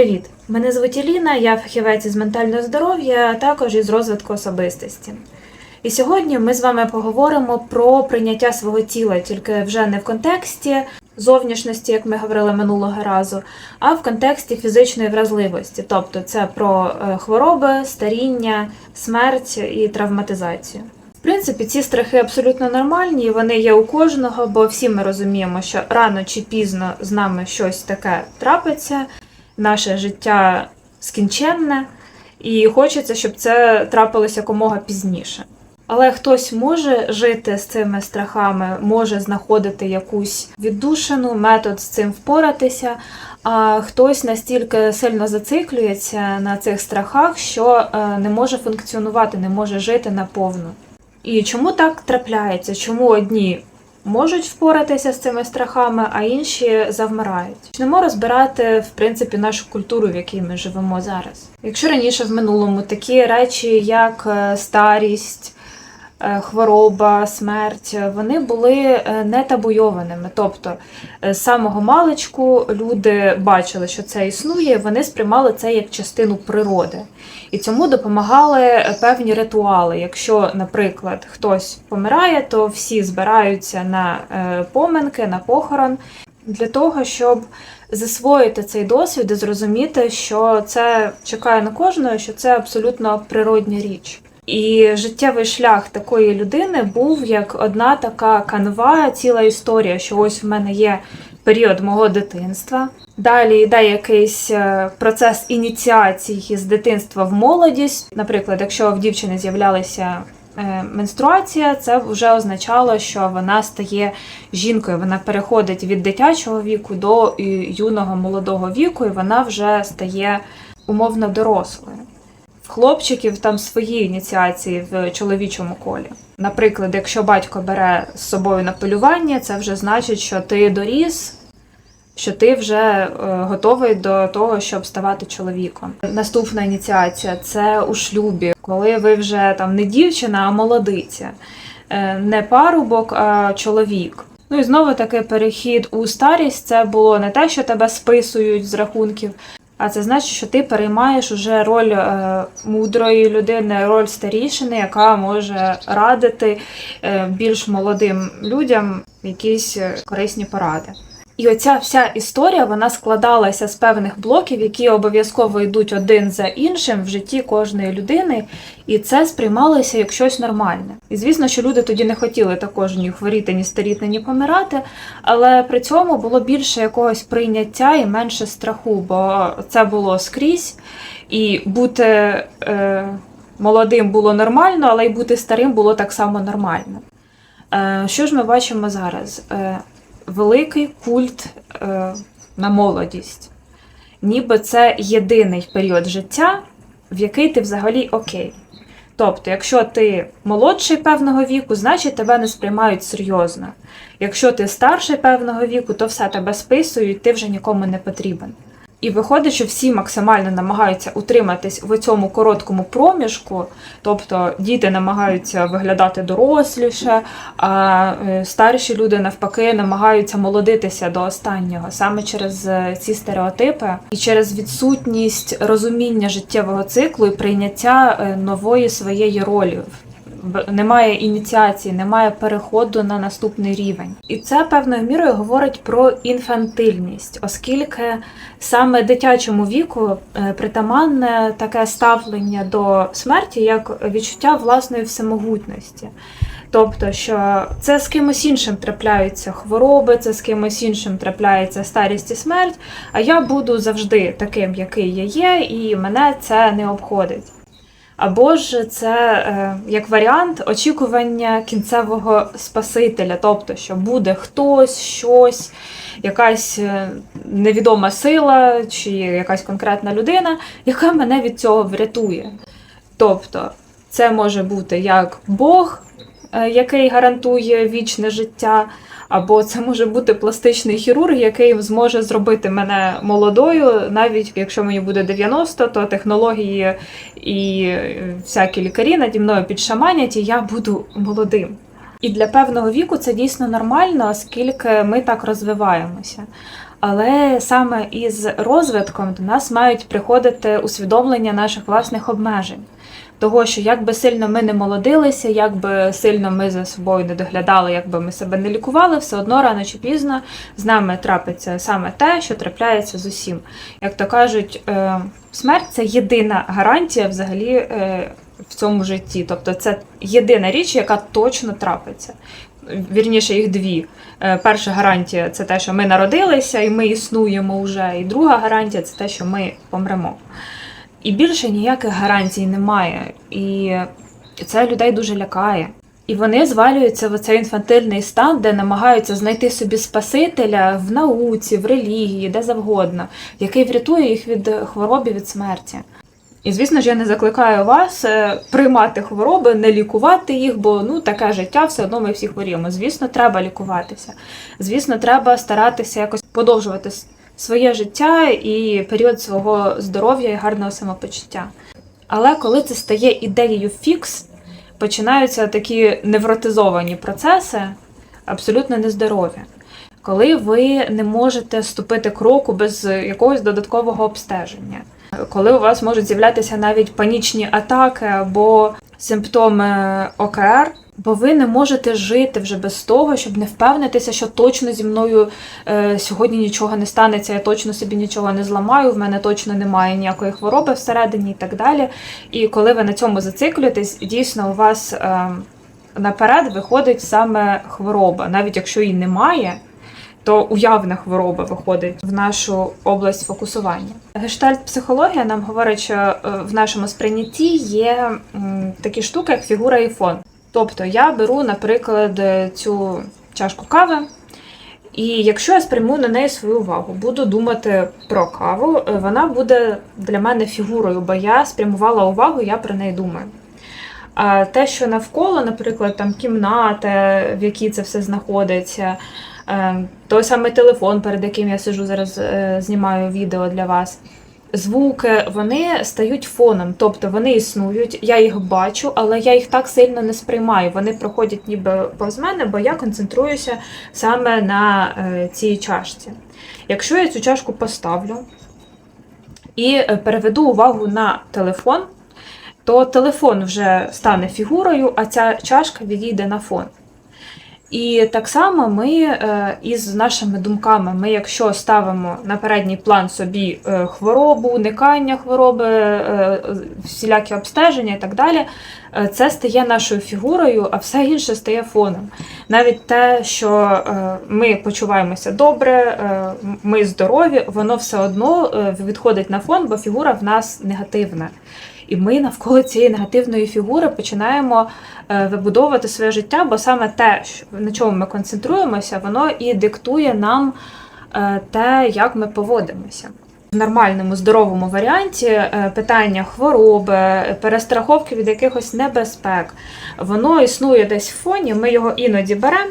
Привіт! Мене звуть Еліна, я фахівець із ментального здоров'я, а також із розвитку особистості. І сьогодні ми з вами поговоримо про прийняття свого тіла, тільки вже не в контексті зовнішності, як ми говорили минулого разу, а в контексті фізичної вразливості. Тобто це про е, хвороби, старіння, смерть і травматизацію. В принципі, ці страхи абсолютно нормальні, вони є у кожного, бо всі ми розуміємо, що рано чи пізно з нами щось таке трапиться, наше життя скінченне, і хочеться, щоб це трапилося якомога пізніше. Але хтось може жити з цими страхами, може знаходити якусь віддушину, метод з цим впоратися, а хтось настільки сильно зациклюється на цих страхах, що е, не може функціонувати, не може жити наповну. І чому так трапляється? Чому одні можуть впоратися з цими страхами, а інші завмирають? Почнемо розбирати в принципі нашу культуру, в якій ми живемо зараз. Якщо раніше в минулому такі речі, як е, старість, хвороба, смерть, вони були е, не табуйованими. Тобто е, з самого маличку люди бачили, що це існує, вони сприймали це як частину природи. І цьому допомагали певні ритуали. Якщо, наприклад, хтось помирає, то всі збираються на е, поминки, на похорон для того, щоб засвоїти цей досвід і зрозуміти, що це чекає на кожного, що це абсолютно природня річ. І життєвий шлях такої людини був як одна така канва, ціла історія, що ось в мене є період мого дитинства. Далі йде якийсь е, процес ініціації з дитинства в молодість. Наприклад, якщо в дівчини з'являлася е, менструація, це вже означало, що вона стає жінкою. Вона переходить від дитячого віку до юного молодого віку, і вона вже стає умовно дорослою. Хлопчиків там свої ініціації в чоловічому колі. Наприклад, якщо батько бере з собою на полювання, це вже значить, що ти доріс, що ти вже е, готовий до того, щоб ставати чоловіком. Наступна ініціація це у шлюбі, коли ви вже там не дівчина, а молодиця, Е, не парубок, а чоловік. Ну і знову таки перехід у старість це було не те, що тебе списують з рахунків, а це значить, що ти переймаєш уже роль е, мудрої людини, роль старішини, яка може радити е, більш молодим людям якісь е, корисні поради. І оця вся історія вона складалася з певних блоків, які обов'язково йдуть один за іншим в житті кожної людини, і це сприймалося як щось нормальне. І звісно, що люди тоді не хотіли також ні хворіти, ні старіти, ні помирати, але при цьому було більше якогось прийняття і менше страху, бо це було скрізь, і бути е, молодим було нормально, але й бути старим було так само нормально. Е, що ж ми бачимо зараз? Великий культ е, на молодість. Ніби це єдиний період життя, в який ти взагалі окей. Тобто, якщо ти молодший певного віку, значить тебе не сприймають серйозно. Якщо ти старший певного віку, то все тебе списують, ти вже нікому не потрібен. І виходить, що всі максимально намагаються утриматись в цьому короткому проміжку, тобто діти намагаються виглядати доросліше, а е, старші люди навпаки намагаються молодитися до останнього саме через е, ці стереотипи і через відсутність розуміння життєвого циклу і прийняття е, нової своєї ролі. Немає ініціації, немає переходу на наступний рівень, і це певною мірою говорить про інфантильність, оскільки саме дитячому віку е, притаманне таке ставлення до смерті як відчуття власної всемогутності. Тобто, що це з кимось іншим трапляються хвороби, це з кимось іншим трапляється старість і смерть, а я буду завжди таким, який я є, і мене це не обходить. Або ж це е, як варіант очікування кінцевого спасителя, тобто, що буде хтось, щось, якась е, невідома сила чи якась конкретна людина, яка мене від цього врятує. Тобто, це може бути як Бог, який гарантує вічне життя, або це може бути пластичний хірург, який зможе зробити мене молодою, навіть якщо мені буде 90, то технології і е, всякі лікарі наді мною підшаманять, і я буду молодим. І для певного віку це дійсно нормально, оскільки ми так розвиваємося. Але саме із розвитком до нас мають приходити усвідомлення наших власних обмежень. Того, що як би сильно ми не молодилися, як би сильно ми за собою не доглядали, як би ми себе не лікували, все одно рано чи пізно з нами трапиться саме те, що трапляється з усім. Як то кажуть, е, смерть це єдина гарантія взагалі е, в цьому житті. Тобто це єдина річ, яка точно трапиться. Вірніше, їх дві. Е, Перша гарантія це те, що ми народилися і ми існуємо вже. І друга гарантія це те, що ми помремо. І більше ніяких гарантій немає. І це людей дуже лякає. І вони звалюються в цей інфантильний стан, де намагаються знайти собі спасителя в науці, в релігії, де завгодно, який врятує їх від хвороби, від смерті. І звісно ж, я не закликаю вас е, приймати хвороби, не лікувати їх, бо ну таке життя, все одно ми всі хворіємо. Звісно, треба лікуватися. Звісно, треба старатися якось подовжувати своє життя і період свого здоров'я і гарного самопочуття. Але коли це стає ідеєю фікс, починаються такі невротизовані процеси, абсолютно нездорові. Коли ви не можете ступити кроку без якогось додаткового обстеження, коли у вас можуть з'являтися навіть панічні атаки або симптоми ОКР, бо ви не можете жити вже без того, щоб не впевнитися, що точно зі мною е, сьогодні нічого не станеться, я точно собі нічого не зламаю, в мене точно немає ніякої хвороби всередині і так далі. І коли ви на цьому зациклюєтесь, дійсно у вас е, наперед виходить саме хвороба, навіть якщо її немає. То уявна хвороба виходить в нашу область фокусування. Гештальт-психологія нам говорить, що е, в нашому сприйнятті є такі штуки, як фігура і фон. Тобто я беру, наприклад, цю чашку кави, і якщо я спрямую на неї свою увагу, буду думати про каву, е, вона буде для мене фігурою, бо я спрямувала увагу, я про неї думаю. А те, що навколо, наприклад, там кімната, в якій це все знаходиться, е, той самий телефон, перед яким я сижу зараз, е, знімаю відео для вас. Звуки вони стають фоном, тобто вони існують, я їх бачу, але я їх так сильно не сприймаю. Вони проходять ніби повз мене, бо я концентруюся саме на е, цій чашці. Якщо я цю чашку поставлю і е, переведу увагу на телефон, то телефон вже стане фігурою, а ця чашка відійде на фон. І так само ми е, із нашими думками, ми, якщо ставимо на передній план собі е, хворобу, уникання хвороби, е, всілякі обстеження і так далі, це стає нашою фігурою, а все інше стає фоном. Навіть те, що ми почуваємося добре, ми здорові, воно все одно відходить на фон, бо фігура в нас негативна. І ми навколо цієї негативної фігури починаємо е, вибудовувати своє життя, бо саме те, на чому ми концентруємося, воно і диктує нам е, те, як ми поводимося. В нормальному здоровому варіанті е, питання хвороби, перестраховки від якихось небезпек, воно існує десь в фоні. Ми його іноді беремо,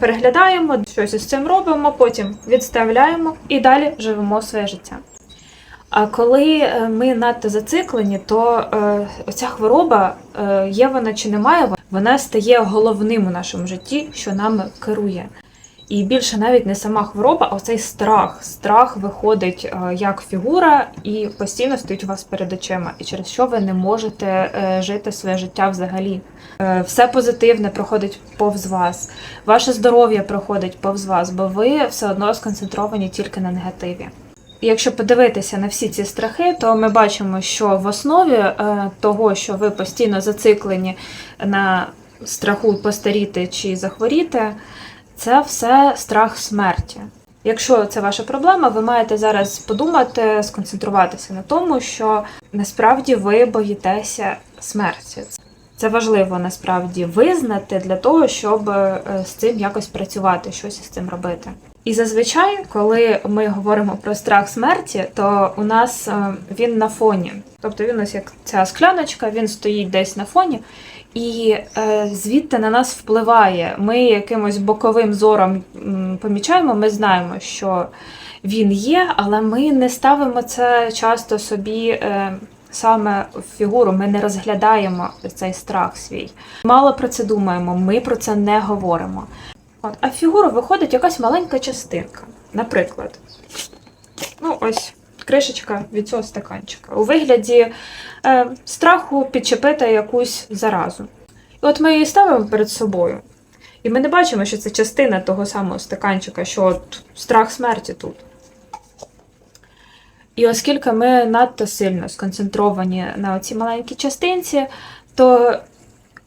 переглядаємо, щось із цим робимо, потім відставляємо і далі живемо своє життя. А коли е, ми надто зациклені, то е, оця хвороба, е, є вона чи немає, вона стає головним у нашому житті, що нами керує. І більше навіть не сама хвороба, а оцей страх. Страх виходить як фігура і постійно стоїть у вас перед очима, і через що ви не можете жити своє життя взагалі. Все позитивне проходить повз вас, ваше здоров'я проходить повз вас, бо ви все одно сконцентровані тільки на негативі. Якщо подивитися на всі ці страхи, то ми бачимо, що в основі е, того, що ви постійно зациклені на страху постаріти чи захворіти, це все страх смерті. Якщо це ваша проблема, ви маєте зараз подумати, сконцентруватися на тому, що насправді ви боїтеся смерті. Це важливо насправді визнати для того, щоб е, з цим якось працювати, щось із цим робити. І зазвичай, коли ми говоримо про страх смерті, то у нас е, він на фоні. Тобто він ось як ця скляночка, він стоїть десь на фоні, і е, звідти на нас впливає. Ми якимось боковим зором помічаємо, ми знаємо, що він є, але ми не ставимо це часто собі. Е, Саме в фігуру ми не розглядаємо цей страх свій. Мало про це думаємо, ми про це не говоримо. От, а в фігуру виходить якась маленька частинка. Наприклад, ну ось кришечка від цього стаканчика у вигляді е, страху підчепити якусь заразу. І от ми її ставимо перед собою. І ми не бачимо, що це частина того самого стаканчика, що от страх смерті тут. І оскільки ми надто сильно сконцентровані на цій маленькій частинці, то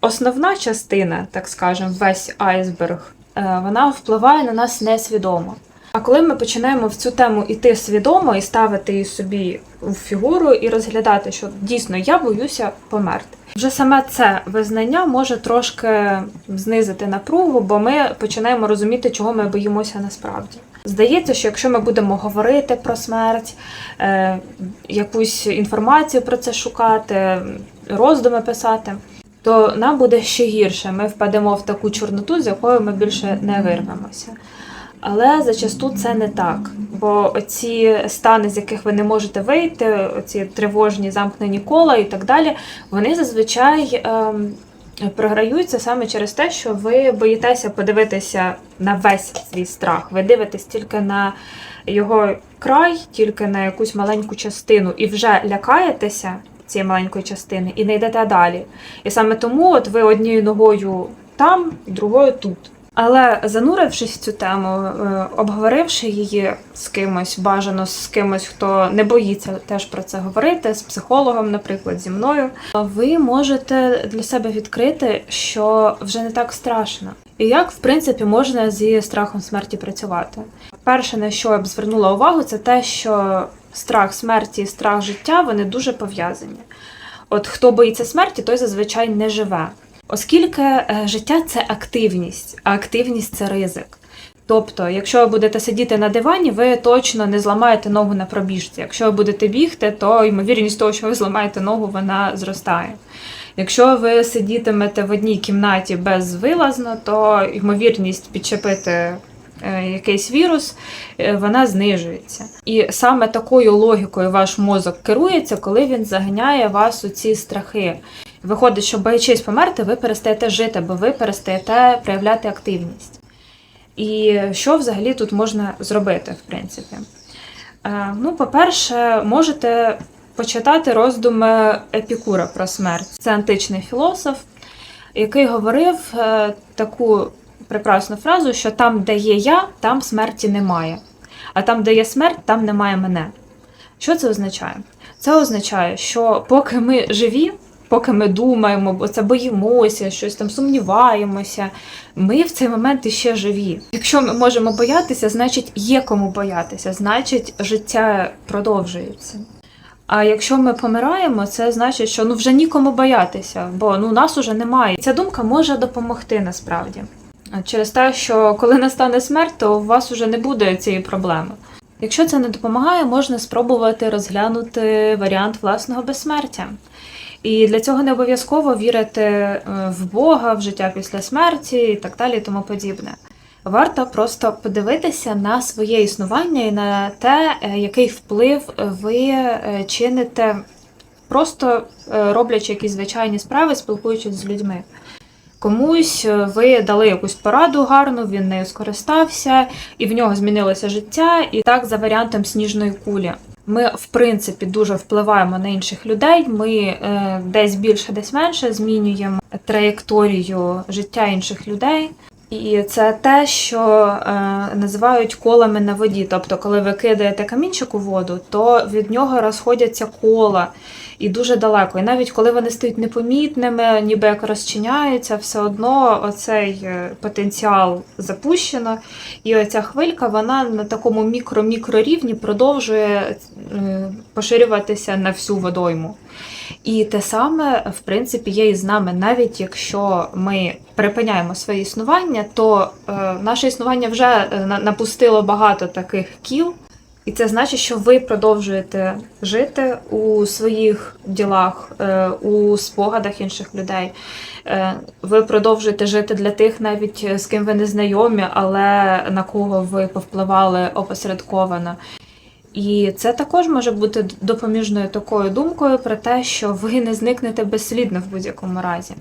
основна частина, так скажемо, весь айсберг, вона впливає на нас несвідомо. А коли ми починаємо в цю тему йти свідомо і ставити її собі у фігуру і розглядати, що дійсно я боюся померти. Вже саме це визнання може трошки знизити напругу, бо ми починаємо розуміти, чого ми боїмося насправді. Здається, що якщо ми будемо говорити про смерть, е, якусь інформацію про це шукати, роздуми писати, то нам буде ще гірше. Ми впадемо в таку чорноту, з якою ми більше не вирвемося. Але зачасту це не так, бо оці стани, з яких ви не можете вийти, оці тривожні замкнені кола і так далі, вони зазвичай ем, програються саме через те, що ви боїтеся подивитися на весь свій страх. Ви дивитесь тільки на його край, тільки на якусь маленьку частину, і вже лякаєтеся цієї маленької частини і не йдете далі. І саме тому от ви однією ногою там, другою тут. Але занурившись в цю тему, е, обговоривши її з кимось, бажано з кимось, хто не боїться теж про це говорити, з психологом, наприклад, зі мною, ви можете для себе відкрити, що вже не так страшно. І як, в принципі, можна зі страхом смерті працювати? Перше, на що я б звернула увагу, це те, що страх смерті і страх життя вони дуже пов'язані. От хто боїться смерті, той зазвичай не живе. Оскільки е, життя це активність, а активність це ризик. Тобто, якщо ви будете сидіти на дивані, ви точно не зламаєте ногу на пробіжці. Якщо ви будете бігти, то ймовірність того, що ви зламаєте ногу, вона зростає. Якщо ви сидітимете в одній кімнаті безвилазно, то ймовірність підчепити якийсь вірус, е, вона знижується. І саме такою логікою ваш мозок керується, коли він заганяє вас у ці страхи. Виходить, що боячись померти, ви перестаєте жити, бо ви перестаєте проявляти активність. І що взагалі тут можна зробити, в принципі? Е, Ну, по-перше, можете почитати роздуми Епікура про смерть. Це античний філософ, який говорив е, таку прекрасну фразу, що там, де є я, там смерті немає. А там, де є смерть, там немає мене. Що це означає? Це означає, що поки ми живі, поки ми думаємо, бо це боїмося, щось там сумніваємося, ми в цей момент іще живі. Якщо ми можемо боятися, значить є кому боятися, значить життя продовжується. А якщо ми помираємо, це значить, що ну вже нікому боятися, бо ну нас уже немає. Ця думка може допомогти насправді. Через те, що коли настане смерть, то у вас уже не буде цієї проблеми. Якщо це не допомагає, можна спробувати розглянути варіант власного безсмертя. І для цього не обов'язково вірити е, в Бога, в життя після смерті і так далі, і тому подібне. Варто просто подивитися на своє існування і на те, е, який вплив ви е, чините, просто роблячи якісь звичайні справи, спілкуючись з людьми. Комусь ви дали якусь пораду гарну, він нею скористався, і в нього змінилося життя, і так за варіантом сніжної кулі. Ми, в принципі, дуже впливаємо на інших людей. Ми е, десь більше, десь менше змінюємо траєкторію життя інших людей. І це те, що е, називають колами на воді. Тобто, коли ви кидаєте камінчик у воду, то від нього розходяться кола і дуже далеко. І навіть коли вони стають непомітними, ніби як розчиняються, все одно оцей е, потенціал запущено. І оця хвилька вона на такому мікро-мікро рівні продовжує е, поширюватися на всю водойму. І те саме, в принципі, є і з нами, навіть якщо ми припиняємо своє існування, то е, наше існування вже е, напустило багато таких кіл, і це значить, що ви продовжуєте жити у своїх ділах, е, у спогадах інших людей. Е, ви продовжуєте жити для тих, навіть з ким ви не знайомі, але на кого ви повпливали опосередковано. І це також може бути допоміжною такою думкою про те, що ви не зникнете безслідно в будь-якому разі.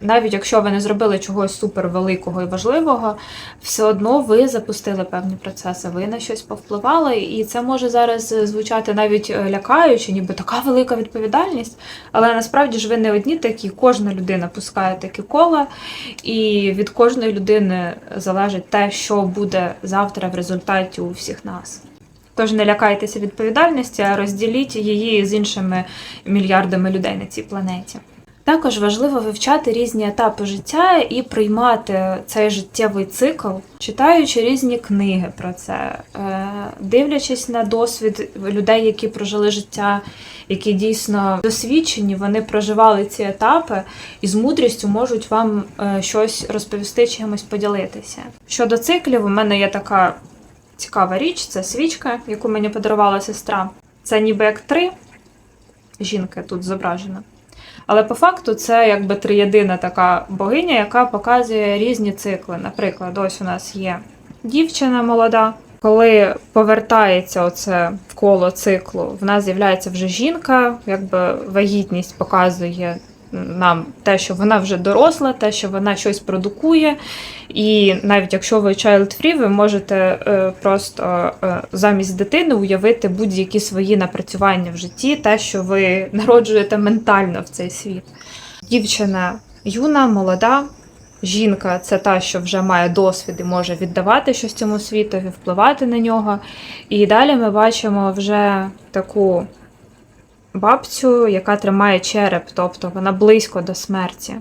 Навіть якщо ви не зробили чогось супер великого і важливого, все одно ви запустили певні процеси, ви на щось повпливали, і це може зараз звучати навіть е, лякаюче, ніби така велика відповідальність. Але насправді ж ви не одні такі, кожна людина пускає такі кола, і від кожної людини залежить те, що буде завтра в результаті у всіх нас. Тож не лякайтеся відповідальності, а розділіть її з іншими мільярдами людей на цій планеті. Також важливо вивчати різні етапи життя і приймати цей життєвий цикл, читаючи різні книги про це, е, дивлячись на досвід людей, які прожили життя, які дійсно досвідчені, вони проживали ці етапи і з мудрістю можуть вам е, щось розповісти, чимось поділитися. Щодо циклів, у мене є така цікава річ це свічка, яку мені подарувала сестра. Це ніби як три жінки тут зображена. Але по факту це якби триєдина така богиня, яка показує різні цикли. Наприклад, ось у нас є дівчина молода. Коли повертається оце коло циклу, в нас з'являється вже жінка, якби вагітність показує нам те, що вона вже доросла, те, що вона щось продукує. І навіть якщо ви child-free, ви можете е, просто е, замість дитини уявити будь-які свої напрацювання в житті, те, що ви народжуєте ментально в цей світ. Дівчина юна, молода. Жінка це та, що вже має досвід і може віддавати щось цьому світові, впливати на нього. І далі ми бачимо вже таку бабцю, яка тримає череп, тобто вона близько до смерті.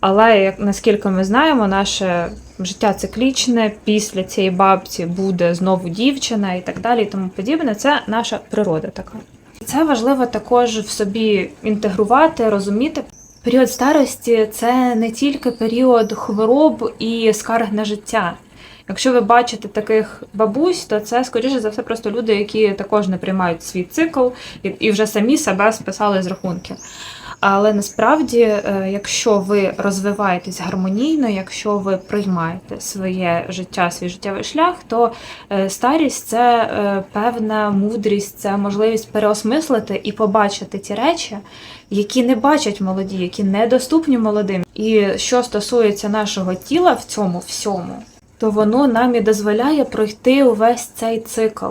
Але як наскільки ми знаємо, наше життя циклічне, після цієї бабці буде знову дівчина і так далі, і тому подібне. Це наша природа така. Це важливо також в собі інтегрувати, розуміти. Період старості це не тільки період хвороб і скарг на життя. Якщо ви бачите таких бабусь, то це скоріше за все просто люди, які також не приймають свій цикл і, вже самі себе списали з рахунків. Але насправді, е, якщо ви розвиваєтесь гармонійно, якщо ви приймаєте своє життя, свій життєвий шлях, то е, старість це е, певна мудрість, це можливість переосмислити і побачити ті речі, які не бачать молоді, які недоступні молодим. І що стосується нашого тіла в цьому всьому, то воно нам і дозволяє пройти увесь цей цикл.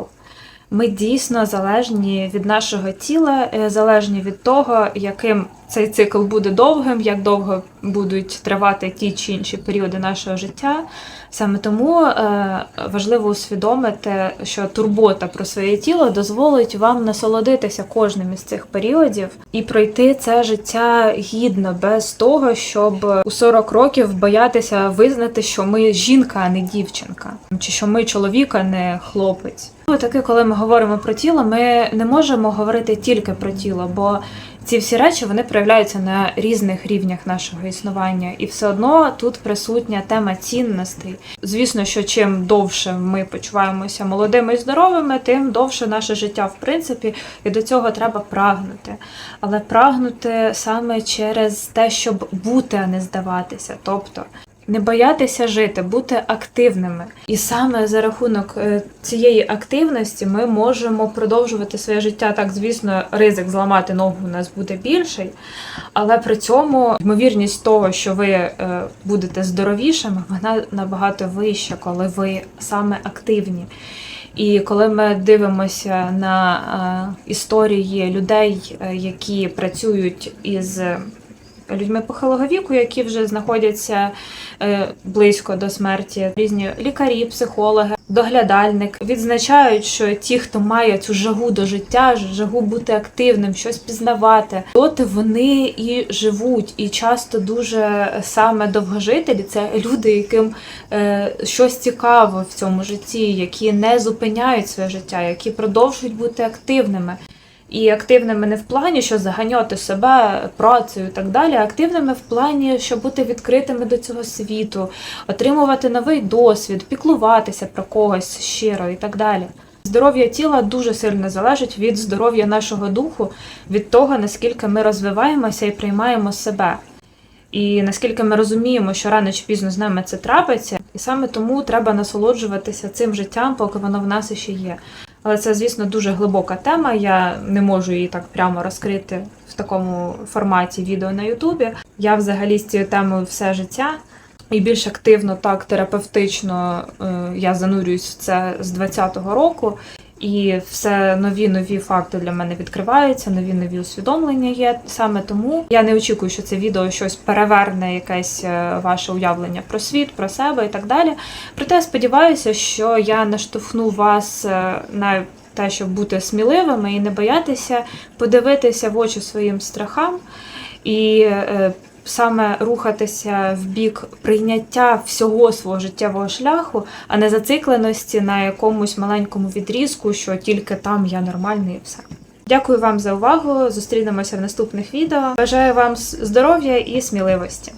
Ми дійсно залежні від нашого тіла, е, залежні від того, яким цей цикл буде довгим, як довго будуть тривати ті чи інші періоди нашого життя. Саме тому е, важливо усвідомити, що турбота про своє тіло дозволить вам насолодитися кожним із цих періодів і пройти це життя гідно, без того, щоб у 40 років боятися визнати, що ми жінка, а не дівчинка, чи що ми чоловік, а не хлопець. Ну, таки, коли ми говоримо про тіло, ми не можемо говорити тільки про тіло, бо ці всі речі вони проявляються на різних рівнях нашого існування, і все одно тут присутня тема цінностей. Звісно, що чим довше ми почуваємося молодими і здоровими, тим довше наше життя, в принципі, і до цього треба прагнути. Але прагнути саме через те, щоб бути, а не здаватися. Тобто не боятися жити, бути активними. І саме за рахунок е, цієї активності ми можемо продовжувати своє життя. Так, звісно, ризик зламати ногу у нас буде більший, але при цьому ймовірність того, що ви е, будете здоровішими, вона набагато вища, коли ви саме активні. І коли ми дивимося на е, історії людей, які працюють із людьми похилого віку, які вже знаходяться е, близько до смерті. Різні лікарі, психологи, доглядальник відзначають, що ті, хто має цю жагу до життя, жагу бути активним, щось пізнавати, доти вони і живуть, і часто дуже саме довгожителі це люди, яким е, щось цікаво в цьому житті, які не зупиняють своє життя, які продовжують бути активними. І активними не в плані, що заганяти себе працею і так далі, а активними в плані, щоб бути відкритими до цього світу, отримувати новий досвід, піклуватися про когось щиро і так далі. Здоров'я тіла дуже сильно залежить від здоров'я нашого духу, від того, наскільки ми розвиваємося і приймаємо себе. І наскільки ми розуміємо, що рано чи пізно з нами це трапиться, і саме тому треба насолоджуватися цим життям, поки воно в нас ще є. Але це, звісно, дуже глибока тема. Я не можу її так прямо розкрити в такому форматі відео на Ютубі. Я взагалі з цією темою все життя. І більш активно, так терапевтично е, я занурююсь в це з 20-го року. І все нові нові факти для мене відкриваються, нові нові усвідомлення є. Саме тому я не очікую, що це відео щось переверне якесь е, ваше уявлення про світ, про себе і так далі. Проте я сподіваюся, що я наштовхну вас е, на те, щоб бути сміливими і не боятися подивитися в очі своїм страхам і е, саме рухатися в бік прийняття всього свого життєвого шляху, а не зацикленості на якомусь маленькому відрізку, що тільки там я нормальний і все. Дякую вам за увагу. Зустрінемося в наступних відео. Бажаю вам здоров'я і сміливості.